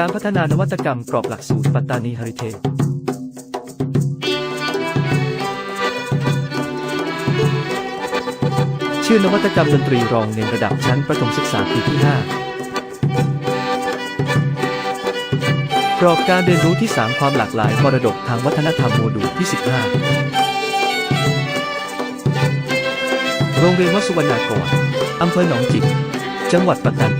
การพัฒนานวัตกรรมกรอบหลักสูตรปัตตานีเฮริเทจชื่อนวัตกรรมดนตรีรองในระดับชั้นประถมศึกษาปีที่ 5 กรอบการเรียนรู้ที่ 3 ความหลากหลายมรดกทางวัฒนธรรมโมดูลที่ 15 โรงเรียนวัสุวรรณากรอำเภอหนองจิก จังหวัดปัตตานี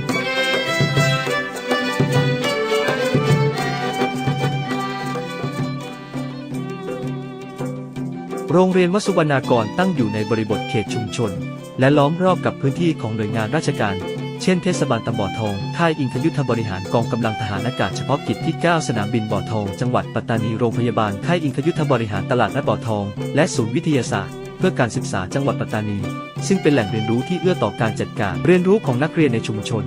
โรงเรียนวสุวรรณากรตั้งอยู่ในบริบทเขตชุมชน และล้อมรอบกับพื้นที่ของหน่วยงานราชการ เช่นเทศบาลตำบอทอง ค่ายอิงคยุทธบริหารกองกำลังทหารอากาศเฉพาะกิจที่ 9 สนามบินบ่อทอง จังหวัดปัตตานี โรงพยาบาล ค่ายอิงคยุทธบริหารตลาดนัดบ่อทอง และศูนย์วิทยาศาสตร์ เพื่อการศึกษาจังหวัดปัตตานี ซึ่งเป็นแหล่งเรียนรู้ที่เอื้อต่อการจัดการเรียนรู้ของนักเรียนในชุมชน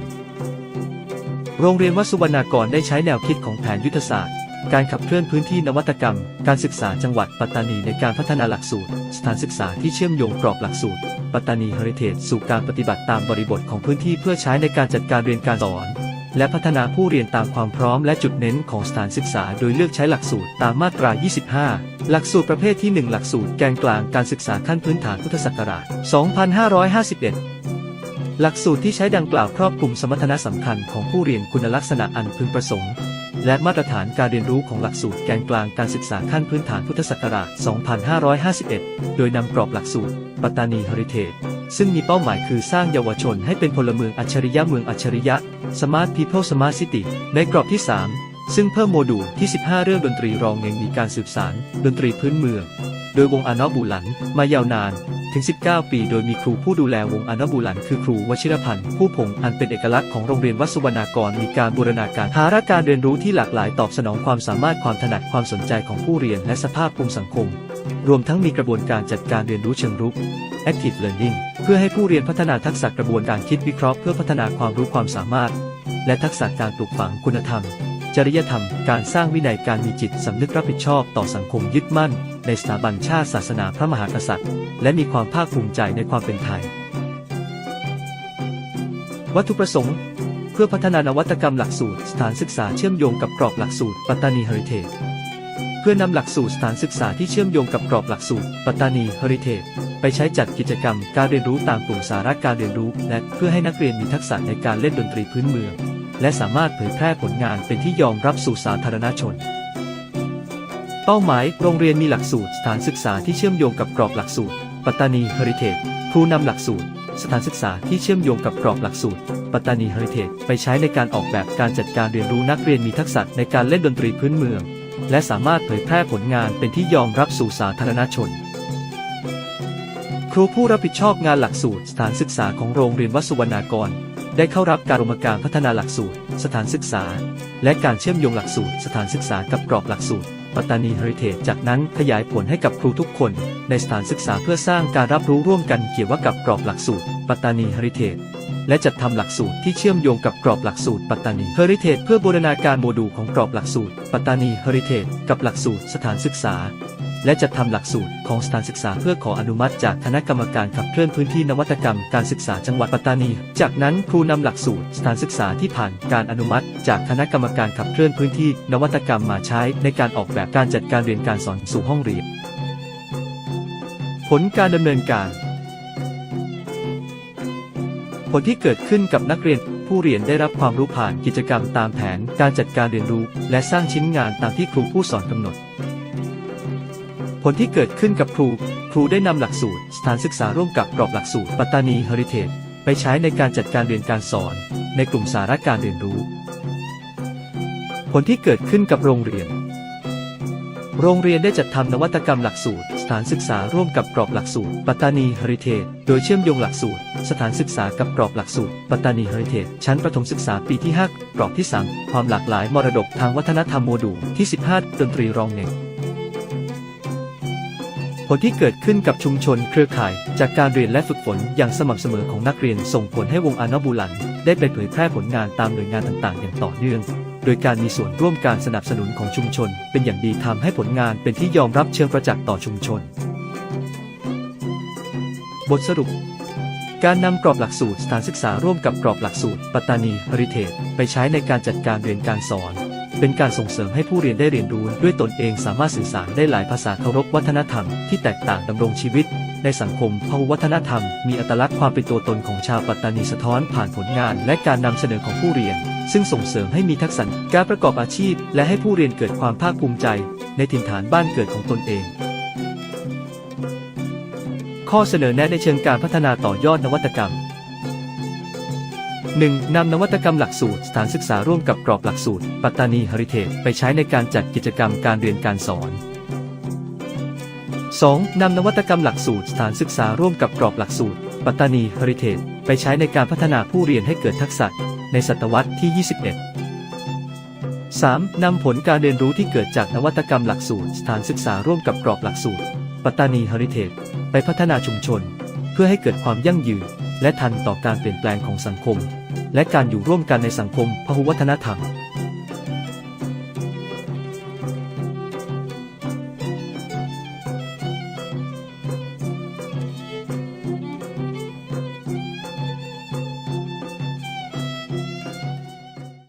โรงเรียนวสุวรรณากรได้ใช้แนวคิดของแผนยุทธศาสตร์ การขับเคลื่อนพื้นที่นวัตกรรม การศึกษาจังหวัดปัตตานีในการพัฒนาหลักสูตร สถานศึกษาที่เชื่อมโยงกรอบหลักสูตร ปัตตานีเฮริเทจสู่การปฏิบัติตามบริบทของพื้นที่เพื่อใช้ในการจัดการเรียนการสอน และพัฒนาผู้เรียนตามความพร้อมและจุดเน้นของสถานศึกษา โดยเลือกใช้หลักสูตรตามมาตรา 25 หลักสูตรประเภทที่ 1 หลักสูตรแกนกลางการศึกษาขั้นพื้นฐานพุทธศักราช 2551หลักสูตรที่ใช้ดังกล่าวครอบคลุมสมรรถนะสำคัญของผู้เรียนคุณลักษณะอันพึงประสงค์ และมาตรฐานการเรียนรู้ของหลักสูตรแกนกลางการศึกษาขั้นพื้นฐานพุทธศักราช 2551 โดยนำกรอบหลักสูตร ปัตตานีเฮริเทจซึ่งมีเป้าหมายคือสร้างเยาวชนให้เป็นพลเมืองอัจฉริยะเมืองอัจฉริยะ Smart People Smart City ในกรอบที่ 3 ซึ่งเพิ่มโมดูลที่ 15 เรื่องดนตรีรองยังมีการสืบสานดนตรีพื้นเมือง โดยวงอานอบูหลันมายาวนาน ถึง 19 ปี โดยมีครูผู้ดูแลวงอนบูหลันคือครูวชิรพันธ์ผู้พงอันเป็นเอกลักษณ์ของโรงเรียนวัดสุวรรณากรมีการบูรณาการหาระการเรียนรู้ที่หลากหลายตอบสนองความสามารถความถนัดความสนใจของผู้เรียนและสภาพภูมิสังคม รวมทั้งมีกระบวนการจัดการเรียนรู้เชิงรุก active learning เพื่อให้ผู้เรียนพัฒนาทักษะกระบวนการคิดวิเคราะห์เพื่อพัฒนาความรู้ความสามารถ และทักษะการปลูกฝังคุณธรรม จริยธรรม การสร้างวินัยการมีจิตสำนึกรับผิดชอบต่อสังคมยึดมั่น ในสถาบันชาติศาสนาพระมหากษัตริย์ และมีความภาคภูมิใจในความเป็นไทย วัตถุประสงค์ เพื่อพัฒนานวัตกรรมหลักสูตร สถานศึกษาเชื่อมโยงกับกรอบหลักสูตรปัตตานีเฮริเทจเพื่อนำหลักสูตรสถานศึกษาที่เชื่อมโยงกับกรอบหลักสูตรปัตตานีเฮริเทจไปใช้จัดกิจกรรมการเรียนรู้ตามกลุ่มสาระการเรียนรู้ และเพื่อให้นักเรียนมีทักษะในการเล่นดนตรีพื้นเมือง และสามารถเผยแพร่ผลงานเป็นที่ยอมรับสู่สาธารณชน เป้าหมาย โรงเรียนมีหลักสูตรสถานศึกษาที่เชื่อมโยงกับกรอบหลักสูตร ปัตตานีเฮริเทจครูนำหลักสูตร สถานศึกษาที่เชื่อมโยงกับกรอบหลักสูตร ปัตตานีเฮริเทจไปใช้ในการออกแบบการจัดการเรียนรู้นักเรียนมีทักษะในการเล่นดนตรีพื้นเมือง และสามารถเผยแพร่ผลงานเป็นที่ยอมรับสู่สาธารณชน ครูผู้รับผิดชอบงานหลักสูตร สถานศึกษาของโรงเรียนวัสุวรรณากร ได้เข้ารับการอบรมการพัฒนาหลักสูตร สถานศึกษา และการเชื่อมโยงหลักสูตร สถานศึกษากับกรอบหลักสูตร ปัตตานีเฮริเทจจากนั้นขยายผลให้กับครูทุกคน ในสถานศึกษาเพื่อสร้างการรับรู้ร่วมกันเกี่ยวกับกรอบหลักสูตร ปัตตานีเฮริเทจและจัดทำหลักสูตรที่เชื่อมโยงกับกรอบหลักสูตรปัตตานีเฮริเทจเพื่อบูรณาการโมดูลของกรอบหลักสูตร ปัตตานีเฮริเทจกับหลักสูตรสถานศึกษา และจัดทำหลักสูตรของสถานศึกษาเพื่อขออนุมัติจากคณะกรรมการขับเคลื่อนพื้นที่นวัตกรรมการศึกษาจังหวัดปัตตานี จากนั้นครูนำหลักสูตรสถานศึกษาที่ผ่านการอนุมัติ จากคณะกรรมการขับเคลื่อนพื้นที่นวัตกรรมมาใช้ในการออกแบบการจัดการเรียนการสอนสู่ห้องเรียน ผลการดำเนินการ ผลที่เกิดขึ้นกับนักเรียนผู้เรียนได้รับความรู้ผ่านกิจกรรมตามแผนการจัดการเรียนรู้ และสร้างชิ้นงานตามที่ครูผู้สอนกำหนด ผลที่เกิดขึ้นกับครู ครูได้นำหลักสูตร สถานศึกษาร่วมกับกรอบหลักสูตรปัตตานีเฮริเทจไปใช้ในการจัดการเรียนการสอน ในกลุ่มสาระการเรียนรู้ ผลที่เกิดขึ้นกับโรงเรียน โรงเรียนได้จัดทำนวัตกรรมหลักสูตร สถานศึกษาร่วมกับกรอบหลักสูตร ปัตตานีเฮริเทจโดยเชื่อมโยงหลักสูตร สถานศึกษากับกรอบหลักสูตร ปัตตานีเฮริเทจชั้นประถมศึกษาปีที่ 5 กรอบที่ 3 ความหลากหลายมรดกทางวัฒนธรรมโมดูลที่ 15 ดนตรีรองหนึ่ง ผลที่เกิดขึ้นกับชุมชนเครือข่าย จากการเรียนและฝึกฝนอย่างสม่ำเสมอของนักเรียนส่งผลให้วงอานอบูลัน ได้ไปเผยแพร่ผลงานตามหน่วยงานต่างๆ อย่างต่อเนื่อง โดยการมีส่วนร่วมการสนับสนุนของชุมชน เป็นอย่างดีทำให้ผลงานเป็นที่ยอมรับเชิงประจักษ์ต่อชุมชน บทสรุป การนำกรอบหลักสูตรสถานศึกษาร่วมกับกรอบหลักสูตร ปัตตานี Heritage ไปใช้ในการจัดการเรียนการสอน เป็นการส่งเสริมให้ผู้เรียนได้เรียนรู้ด้วยตนเองสามารถสื่อสารได้หลายภาษาเคารพวัฒนธรรมที่แตกต่างดำรงชีวิต ในสังคมพหุวัฒนธรรม มีอัตลักษณ์ความเป็นตัวตนของชาวปัตตานีสะท้อนผ่านผลงานและการนำเสนอของผู้เรียน ซึ่งส่งเสริมให้มีทักษะการประกอบอาชีพ และให้ผู้เรียนเกิดความภาคภูมิใจ ในถิ่นฐานบ้านเกิดของตนเองข้อเสนอแนะในเชิงการพัฒนาต่อยอดนวัตกรรม 1. นำนวัตกรรมหลักสูตร สถานศึกษาร่วมกับกรอบหลักสูตร ปัตตานี Heritage ไปใช้ในการจัดกิจกรรมการเรียนการสอน 2. นำนวัตกรรมหลักสูตร สถานศึกษาร่วมกับกรอบหลักสูตร ปัตตานี Heritage ไปใช้ในการพัฒนาผู้เรียนให้เกิดทักษะ ในศตวรรษที่ 21 3. นำผลการเรียนรู้ที่เกิดจากนวัตกรรมหลักสูตร สถานศึกษาร่วมกับกรอบหลักสูตร ปัตตานี Heritage ไปพัฒนาชุมชน เพื่อให้เกิดความยั่งยืน และทันต่อการเปลี่ยนแปลงของสังคม และการอยู่ร่วมกันในสังคมพหุวัฒนธรรม